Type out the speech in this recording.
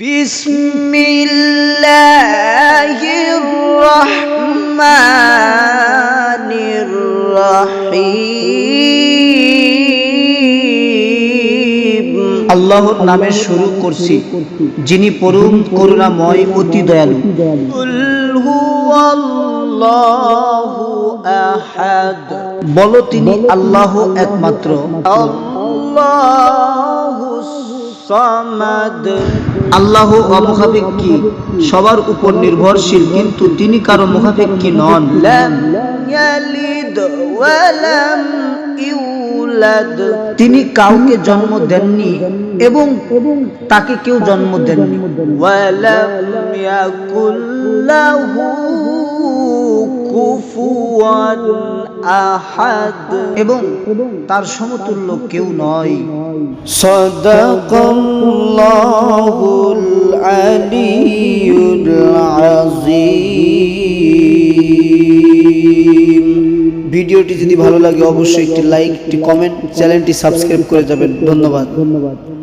بسم الله الرحمن الرحيم আল্লাহর নামে শুরু করছি যিনি পরম করুণাময় অতি দয়ালু قل هو الله أحد বলো তিনি আল্লাহ একমাত্র الله الصمد আল্লাহ অমুখাপেক্ষী সবার উপর নির্ভরশীল কিন্তু তিনি কারও মুখাপেক্ষী নন। তিনি কাউকে জন্ম দেননি এবং তাকে কেউ জন্ম দেননি। কুফু এবং তার সমতুল্য কেউ নয়। ভিডিওটি যদি ভালো লাগে অবশ্যই একটি লাইক একটি কমেন্ট চ্যানেলটি সাবস্ক্রাইব করে যাবেন। ধন্যবাদ। ধন্যবাদ।